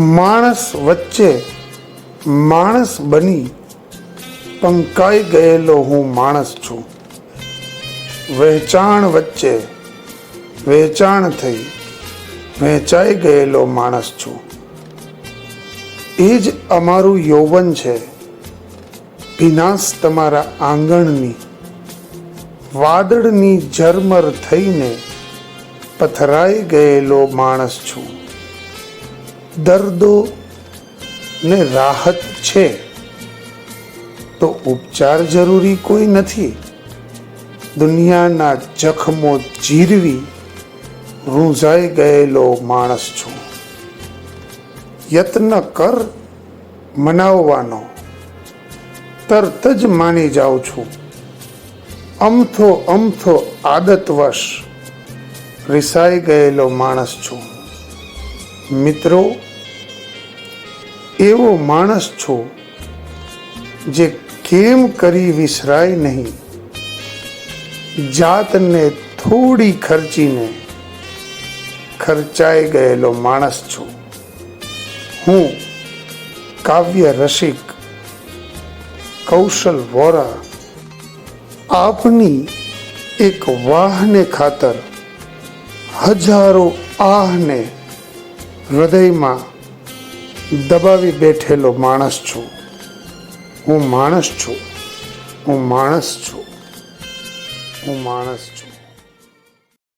માણસ વચ્ચે માણસ બની પંકાઈ ગયેલો હું માણસ છું. વહેંચાણ વચ્ચે વેચાણ થઈ વહેંચાઈ ગયેલો માણસ છું. એ જ અમારું યૌવન છે. ભીનાશ તમારા આંગણની. વાદળની ઝરમર થઈને પથરાઈ ગયેલો માણસ છું. દર્દો ને રાહત છે, તો ઉપચાર જરૂરી કોઈ નથી. દુનિયાના જખમો જીરવી રૂંઝાઈ ગયેલો માણસ છું. યત્ન કર, મનાવવાનો. તરત જ માની જાઉં છું. અમથો અમથો આદતવશ રિસાઈ ગયેલો માણસ છું. મિત્રો એવો માણસ છો જે કેમ કરી વિસરાય નહીં? જાતને થોડી ખર્ચીને ખર્ચાઈ ગયેલો માણસ છું. હું કાવ્ય રસિક, કૌશલ વોરા, આપની એક વાહને ખાતર હજારો આહને હૃદયમાં દબાવી બેઠેલો માણસ છું. હું માણસ છું. હું માણસ છું. હું માણસ છું.